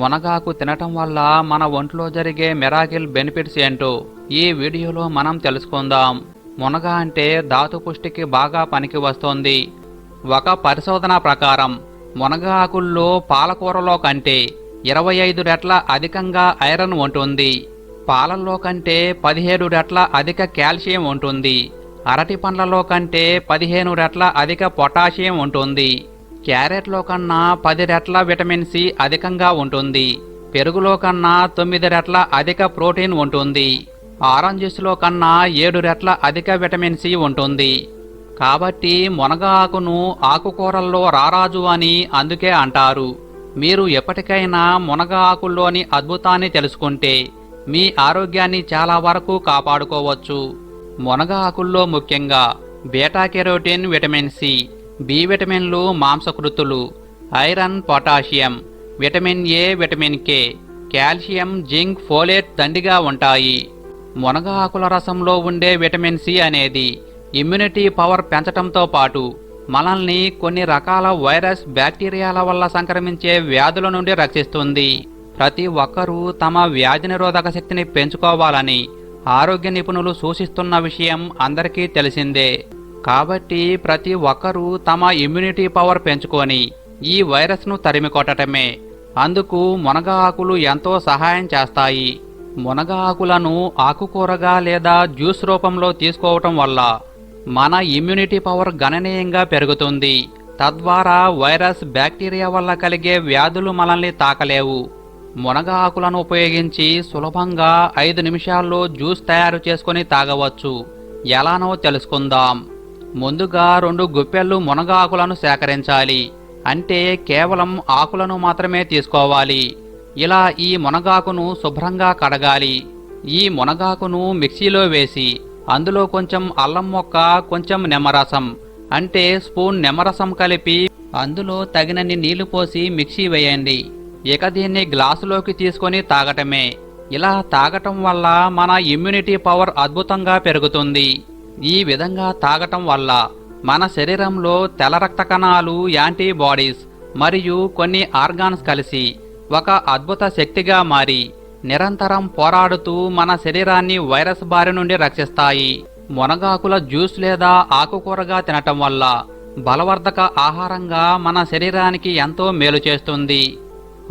మునగాకు తినటం వల్ల మన ఒంట్లో జరిగే మెరాకిల్ బెనిఫిట్స్ ఏంటో ఈ వీడియోలో మనం తెలుసుకుందాం. మునగ అంటే ధాతు పుష్టికి బాగా పనికి వస్తోంది. ఒక పరిశోధన ప్రకారం మునగ ఆకుల్లో పాలకూరలో కంటే ఇరవై ఐదు రెట్ల అధికంగా ఐరన్ ఉంటుంది. పాలల్లో కంటే పదిహేడు రెట్ల అధిక కాల్షియం ఉంటుంది. అరటి పండ్లలో కంటే పదిహేను రెట్ల అధిక పొటాషియం ఉంటుంది. క్యారెట్లో కన్నా పది రెట్ల విటమిన్ సి అధికంగా ఉంటుంది. పెరుగులో కన్నా తొమ్మిది రెట్ల అధిక ప్రోటీన్ ఉంటుంది. ఆరెంజెస్లో కన్నా ఏడు రెట్ల అధిక విటమిన్ సి ఉంటుంది. కాబట్టి మునగ ఆకును ఆకుకూరల్లో రారాజు అని అందుకే అంటారు. మీరు ఎప్పటికైనా మునగ ఆకుల్లోని అద్భుతాన్ని తెలుసుకుంటే మీ ఆరోగ్యాన్ని చాలా వరకు కాపాడుకోవచ్చు. మునగ ఆకుల్లో ముఖ్యంగా beta carotene vitamin C B విటమిన్లు మాంసకృతులు iron potassium vitamin A vitamin K calcium zinc folate దండిగా ఉంటాయి. మునగ ఆకుల రసంలో ఉండే విటమిన్ సి అనేది ఇమ్యూనిటీ పవర్ పెంచటంతో పాటు మనల్ని కొన్ని రకాల వైరస్ బ్యాక్టీరియాల వల్ల సంక్రమించే వ్యాధుల నుండి రక్షిస్తుంది. ప్రతి ఒక్కరూ తమ వ్యాధి నిరోధక శక్తిని పెంచుకోవాలని ఆరోగ్య నిపుణులు సూచిస్తున్న విషయం అందరికీ తెలిసిందే. కాబట్టి ప్రతి ఒక్కరూ తమ ఇమ్యూనిటీ పవర్ పెంచుకొని ఈ వైరస్ను తరిమికొట్టటమే. అందుకు మునగ ఆకులు ఎంతో సహాయం చేస్తాయి. మునగ ఆకులను ఆకుకూరగా లేదా జ్యూస్ రూపంలో తీసుకోవటం వల్ల మన ఇమ్యూనిటీ పవర్ గణనీయంగా పెరుగుతుంది. తద్వారా వైరస్ బ్యాక్టీరియా వల్ల కలిగే వ్యాధులు మనల్ని తాకలేవు. మునగ ఆకులను ఉపయోగించి సులభంగా ఐదు నిమిషాల్లో జ్యూస్ తయారు చేసుకొని తాగవచ్చు. ఎలానో తెలుసుకుందాం. ముందుగా రెండు గుప్పెళ్ళు మునగాకులను సేకరించాలి. అంటే కేవలం ఆకులను మాత్రమే తీసుకోవాలి. ఇలా ఈ మునగాకును శుభ్రంగా కడగాలి. ఈ మునగాకును మిక్సీలో వేసి అందులో కొంచెం అల్లం మొక్క కొంచెం నిమ్మరసం అంటే స్పూన్ నిమ్మరసం కలిపి అందులో తగినన్ని నీళ్ళు పోసి మిక్సీ వేయండి. ఇక దీన్ని గ్లాసులోకి తీసుకొని తాగటమే. ఇలా తాగటం వల్ల మన ఇమ్యూనిటీ పవర్ అద్భుతంగా పెరుగుతుంది. ఈ విధంగా తాగటం వల్ల మన శరీరంలో తెల్ల రక్త కణాలు యాంటీబాడీస్ మరియు కొన్ని ఆర్గాన్స్ కలిసి ఒక అద్భుత శక్తిగా మారి నిరంతరం పోరాడుతూ మన శరీరాన్ని వైరస్ బారి నుండి రక్షిస్తాయి. మునగాకుల జ్యూస్ లేదా ఆకుకూరగా తినటం వల్ల బలవర్ధక ఆహారంగా మన శరీరానికి ఎంతో మేలు చేస్తుంది.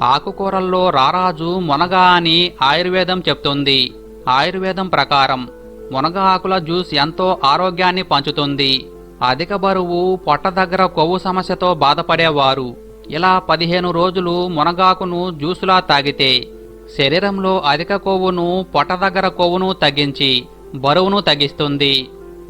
ఆకుకూరల్లో రారాజు మునగ అని ఆయుర్వేదం చెప్తుంది. ఆయుర్వేదం ప్రకారం మునగ ఆకుల జ్యూస్ ఎంతో ఆరోగ్యాన్ని పంచుతుంది. అధిక బరువు పొట్ట దగ్గర కొవ్వు సమస్యతో బాధపడేవారు. ఇలా పదిహేను రోజులు మునగాకును జ్యూసులా తాగితే శరీరంలో అధిక కొవ్వును పొట్ట దగ్గర కొవ్వును తగ్గించి బరువును తగ్గిస్తుంది.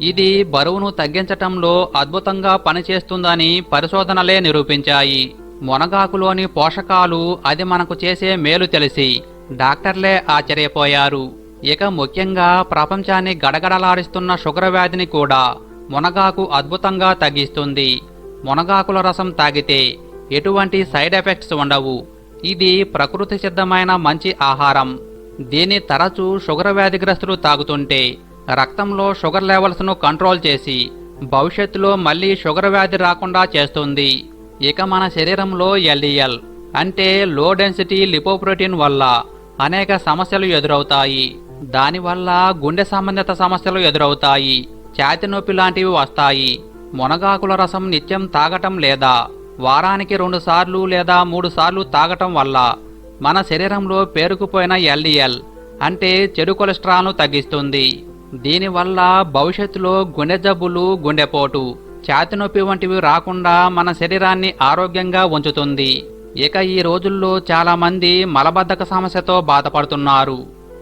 ఇది బరువును తగ్గించటంలో అద్భుతంగా పనిచేస్తుందని పరిశోధనలే నిరూపించాయి. మునగాకులోని పోషకాలు అది మనకు చేసే మేలు తెలిసి డాక్టర్లే ఆశ్చర్యపోయారు. ఇక ముఖ్యంగా ప్రపంచాన్ని గడగడలాడిస్తున్న షుగర్ వ్యాధిని కూడా మునగాకు అద్భుతంగా తగ్గిస్తుంది. మునగాకుల రసం తాగితే ఎటువంటి సైడ్ ఎఫెక్ట్స్ ఉండవు. ఇది ప్రకృతి సిద్ధమైన మంచి ఆహారం. దీన్ని తరచూ షుగర్ వ్యాధిగ్రస్తులు తాగుతుంటే రక్తంలో షుగర్ లెవెల్స్ను కంట్రోల్ చేసి భవిష్యత్తులో మళ్ళీ షుగర్ వ్యాధి రాకుండా చేస్తుంది. ఇక మన శరీరంలో ఎల్డిఎల్ అంటే లో డెన్సిటీ లిపోప్రోటీన్ వల్ల అనేక సమస్యలు ఎదురవుతాయి. దానివల్ల గుండె సంబంధిత సమస్యలు ఎదురవుతాయి. ఛాతి నొప్పి లాంటివి వస్తాయి. మునగాకుల రసం నిత్యం తాగటం లేదా వారానికి రెండు సార్లు లేదా మూడు సార్లు తాగటం వల్ల మన శరీరంలో పేరుకుపోయిన ఎల్డిఎల్ అంటే చెడు కొలెస్ట్రాల్ను తగ్గిస్తుంది. దీనివల్ల భవిష్యత్తులో గుండె జబ్బులు గుండెపోటు ఛాతి నొప్పి వంటివి రాకుండా మన శరీరాన్ని ఆరోగ్యంగా ఉంచుతుంది. ఇక ఈ రోజుల్లో చాలామంది మలబద్ధక సమస్యతో బాధపడుతున్నారు.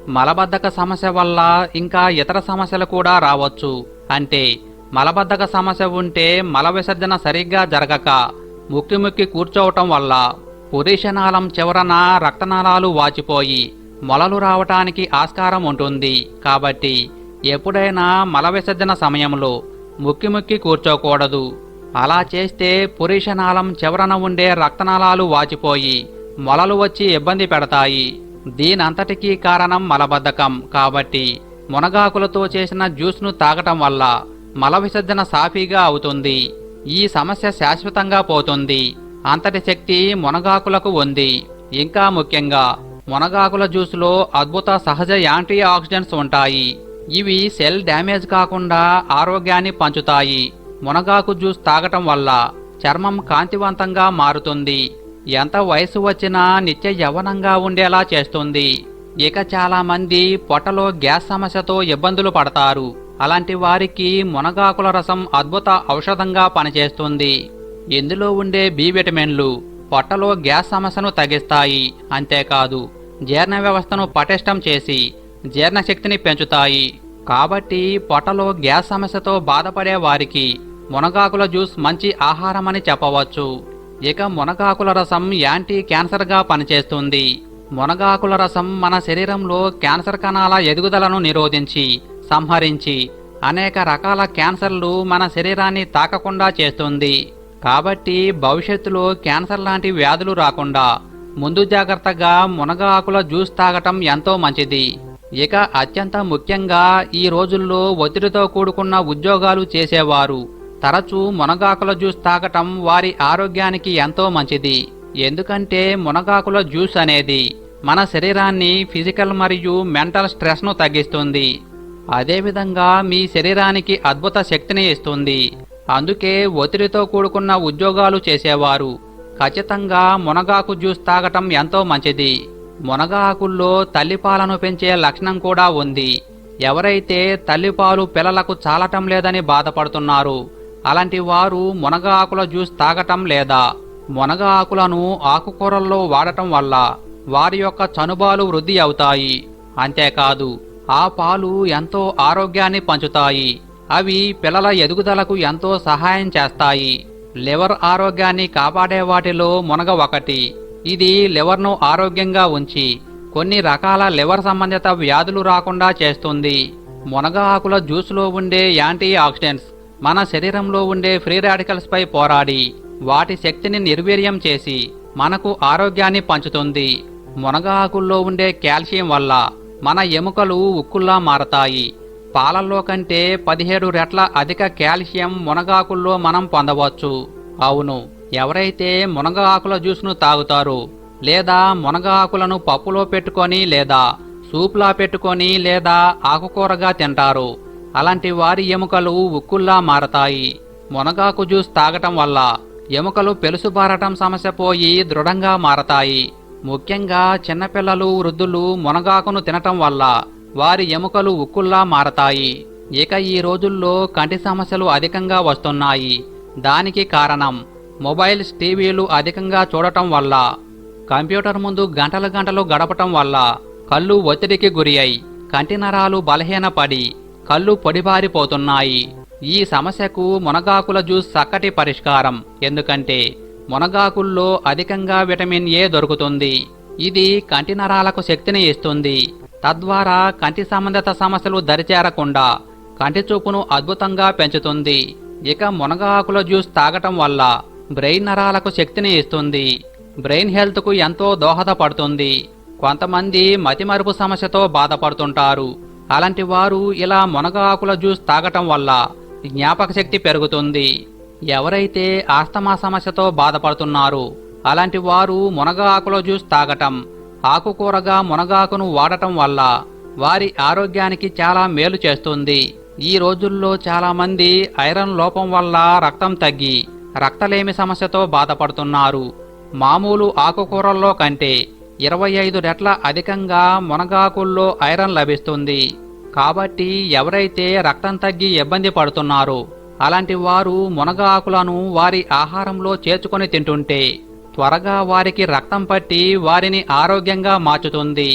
మలబద్ధక సమస్య వల్ల ఇంకా ఇతర సమస్యలు కూడా రావచ్చు. అంటే మలబద్ధక సమస్య ఉంటే మల విసర్జన సరిగ్గా జరగక ముక్కి ముక్కి కూర్చోవటం వల్ల పురీషనాళం చివరన రక్తనాళాలు వాచిపోయి మొలలు రావటానికి ఆస్కారం ఉంటుంది. కాబట్టి ఎప్పుడైనా మల విసర్జన సమయంలో ముక్కి ముక్కి కూర్చోకూడదు. అలా చేస్తే పురీషనాళం చివరన ఉండే రక్తనాళాలు వాచిపోయి మొలలు వచ్చి ఇబ్బంది పెడతాయి. దీనంతటికీ కారణం మలబద్ధకం కాబట్టి మునగాకులతో చేసిన జ్యూస్ను తాగటం వల్ల మల విసర్జన సాఫీగా అవుతుంది. ఈ సమస్య శాశ్వతంగా పోతుంది. అంతటి శక్తి మునగాకులకు ఉంది. ఇంకా ముఖ్యంగా మునగాకుల జ్యూస్లో అద్భుత సహజ యాంటీ ఆక్సిడెంట్స్ ఉంటాయి. ఇవి సెల్ డ్యామేజ్ కాకుండా ఆరోగ్యాన్ని పంచుతాయి. మునగాకు జ్యూస్ తాగటం వల్ల చర్మం కాంతివంతంగా మారుతుంది. ఎంత వయసు వచ్చినా నిత్య యవ్వనంగా ఉండేలా చేస్తుంది. ఇక చాలామంది పొట్టలో గ్యాస్ సమస్యతో ఇబ్బందులు పడతారు. అలాంటి వారికి మునగాకుల రసం అద్భుత ఔషధంగా పనిచేస్తుంది. ఇందులో ఉండే బి విటమిన్లు పొట్టలో గ్యాస్ సమస్యను తగ్గిస్తాయి. అంతేకాదు జీర్ణ వ్యవస్థను పటిష్టం చేసి జీర్ణశక్తిని పెంచుతాయి. కాబట్టి పొట్టలో గ్యాస్ సమస్యతో బాధపడే వారికి మునగాకుల జ్యూస్ మంచి ఆహారమని చెప్పవచ్చు. ఇక మునగాకుల రసం యాంటీ క్యాన్సర్గా పనిచేస్తుంది. మునగాకుల రసం మన శరీరంలో క్యాన్సర్ కణాల ఎదుగుదలను నిరోధించి సంహరించి అనేక రకాల క్యాన్సర్లు మన శరీరాన్ని తాకకుండా చేస్తుంది. కాబట్టి భవిష్యత్తులో క్యాన్సర్ లాంటి వ్యాధులు రాకుండా ముందు జాగ్రత్తగా మునగాకుల జ్యూస్ తాగటం ఎంతో మంచిది. ఇక అత్యంత ముఖ్యంగా ఈ రోజుల్లో ఒత్తిడితో కూడుకున్న ఉద్యోగాలు చేసేవారు. తరచూ మునగాకుల జ్యూస్ తాగటం వారి ఆరోగ్యానికి ఎంతో మంచిది. ఎందుకంటే మునగాకుల జ్యూస్ అనేది మన శరీరాన్ని ఫిజికల్ మరియు మెంటల్ స్ట్రెస్ను తగ్గిస్తుంది. అదేవిధంగా మీ శరీరానికి అద్భుత శక్తిని ఇస్తుంది. అందుకే ఒత్తిడితో కూడుకున్న ఉద్యోగాలు చేసేవారు. ఖచ్చితంగా మునగాకు జ్యూస్ తాగటం ఎంతో మంచిది. మునగాకుల్లో తల్లిపాలను పెంచే లక్షణం కూడా ఉంది. ఎవరైతే తల్లిపాలు పిల్లలకు చాలటం లేదని బాధపడుతున్నారు అలాంటి వారు మునగ ఆకుల జ్యూస్ తాగటం లేదా మునగ ఆకులను ఆకుకూరల్లో వాడటం వల్ల వారి యొక్క చనుబాలు వృద్ధి అవుతాయి. అంతేకాదు ఆ పాలు ఎంతో ఆరోగ్యాన్ని పంచుతాయి. అవి పిల్లల ఎదుగుదలకు ఎంతో సహాయం చేస్తాయి. లివర్ ఆరోగ్యాన్ని కాపాడే వాటిలో మునగ ఒకటి. ఇది లివర్ను ఆరోగ్యంగా ఉంచి కొన్ని రకాల లివర్ సంబంధిత వ్యాధులు రాకుండా చేస్తుంది. మునగ ఆకుల జ్యూస్లో ఉండే యాంటీ ఆక్సిడెంట్స్ మన శరీరంలో ఉండే ఫ్రీ రాడికల్స్పై పోరాడి వాటి శక్తిని నిర్వీర్యం చేసి మనకు ఆరోగ్యాన్ని పంచుతుంది. మునగ ఆకుల్లో ఉండే కాల్షియం వల్ల మన ఎముకలు ఉక్కుల్లా మారతాయి. పాలల్లో కంటే పదిహేడు రెట్ల అధిక కాల్షియం మునగాకుల్లో మనం పొందవచ్చు. అవును ఎవరైతే మునగ ఆకుల జ్యూస్ను తాగుతారో లేదా మునగ ఆకులను పప్పులో పెట్టుకొని లేదా సూప్లా పెట్టుకొని లేదా ఆకుకూరగా తింటారు అలాంటి వారి ఎముకలు ఉక్కుల్లా మారతాయి. మునగాకు జ్యూస్ తాగటం వల్ల ఎముకలు పెలుసుబారటం సమస్య పోయి దృఢంగా మారతాయి. ముఖ్యంగా చిన్నపిల్లలు వృద్ధులు మునగాకును తినటం వల్ల వారి ఎముకలు ఉక్కుల్లా మారతాయి. ఇక ఈ రోజుల్లో కంటి సమస్యలు అధికంగా వస్తున్నాయి. దానికి కారణం మొబైల్స్ టీవీలు అధికంగా చూడటం వల్ల కంప్యూటర్ ముందు గంటలు గంటలు గడపటం వల్ల కళ్ళు ఒత్తిడికి గురి అయి కంటి నరాలు బలహీనపడి కళ్ళు పొడిబారిపోతున్నాయి. ఈ సమస్యకు మునగాకుల జ్యూస్ చక్కటి పరిష్కారం. ఎందుకంటే మునగాకుల్లో అధికంగా విటమిన్ ఏ దొరుకుతుంది. ఇది కంటి నరాలకు శక్తిని ఇస్తుంది. తద్వారా కంటి సంబంధిత సమస్యలు దరిచేరకుండా కంటి చూపును అద్భుతంగా పెంచుతుంది. ఇక మునగాకుల జ్యూస్ తాగటం వల్ల బ్రెయిన్ నరాలకు శక్తిని ఇస్తుంది. బ్రెయిన్ హెల్త్కు ఎంతో దోహదపడుతుంది. కొంతమంది మతిమరుపు సమస్యతో బాధపడుతుంటారు. అలాంటి వారు ఇలా మునగ ఆకుల జ్యూస్ తాగటం వల్ల జ్ఞాపక శక్తి పెరుగుతుంది. ఎవరైతే ఆస్తమా సమస్యతో బాధపడుతున్నారు అలాంటి వారు మునగ ఆకుల జ్యూస్ తాగటం ఆకుకూరగా మునగాకును వాడటం వల్ల వారి ఆరోగ్యానికి చాలా మేలు చేస్తుంది. ఈ రోజుల్లో చాలామంది ఐరన్ లోపం వల్ల రక్తం తగ్గి రక్తలేమి సమస్యతో బాధపడుతున్నారు. మామూలు ఆకుకూరల్లో కంటే ఇరవై ఐదు రెట్ల అధికంగా మునగాకుల్లో ఐరన్ లభిస్తుంది. కాబట్టి ఎవరైతే రక్తం తగ్గి ఇబ్బంది పడుతున్నారో అలాంటి వారు మునగ ఆకులను వారి ఆహారంలో చేర్చుకొని తింటుంటే త్వరగా వారికి రక్తం పట్టి వారిని ఆరోగ్యంగా మార్చుతుంది.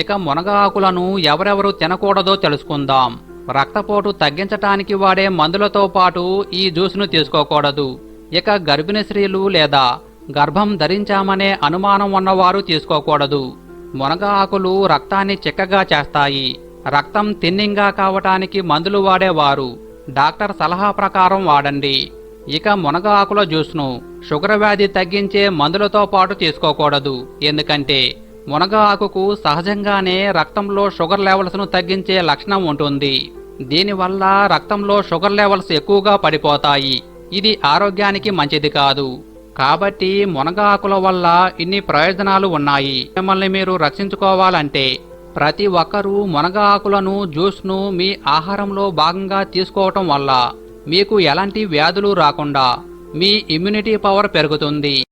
ఇక మునగ ఆకులను ఎవరెవరు తినకూడదో తెలుసుకుందాం. రక్తపోటు తగ్గించటానికి వాడే మందులతో పాటు ఈ జ్యూస్ను తీసుకోకూడదు. ఇక గర్భిణీ స్త్రీలు లేదా గర్భం ధరించామనే అనుమానం ఉన్నవారు తీసుకోకూడదు. మునగ ఆకులు రక్తాన్ని చిక్కగా చేస్తాయి. రక్తం తిన్నింగా కావటానికి మందులు వాడేవారు. డాక్టర్ సలహా ప్రకారం వాడండి. ఇక మునగ ఆకుల జ్యూస్ను షుగర్ వ్యాధి తగ్గించే మందులతో పాటు తీసుకోకూడదు. ఎందుకంటే మునగ ఆకుకు సహజంగానే రక్తంలో షుగర్ లెవెల్స్ను తగ్గించే లక్షణం ఉంటుంది. దీనివల్ల రక్తంలో షుగర్ లెవెల్స్ ఎక్కువగా పడిపోతాయి. ఇది ఆరోగ్యానికి మంచిది కాదు. కాబట్టి మునగాకుల వల్ల ఇన్ని ప్రయోజనాలు ఉన్నాయి. మిమ్మల్ని మీరు రక్షించుకోవాలంటే ప్రతి ఒక్కరూ మునగాకులను జ్యూస్ను మీ ఆహారంలో భాగంగా తీసుకోవటం వల్ల మీకు ఎలాంటి వ్యాధులు రాకుండా మీ ఇమ్యూనిటీ పవర్ పెరుగుతుంది.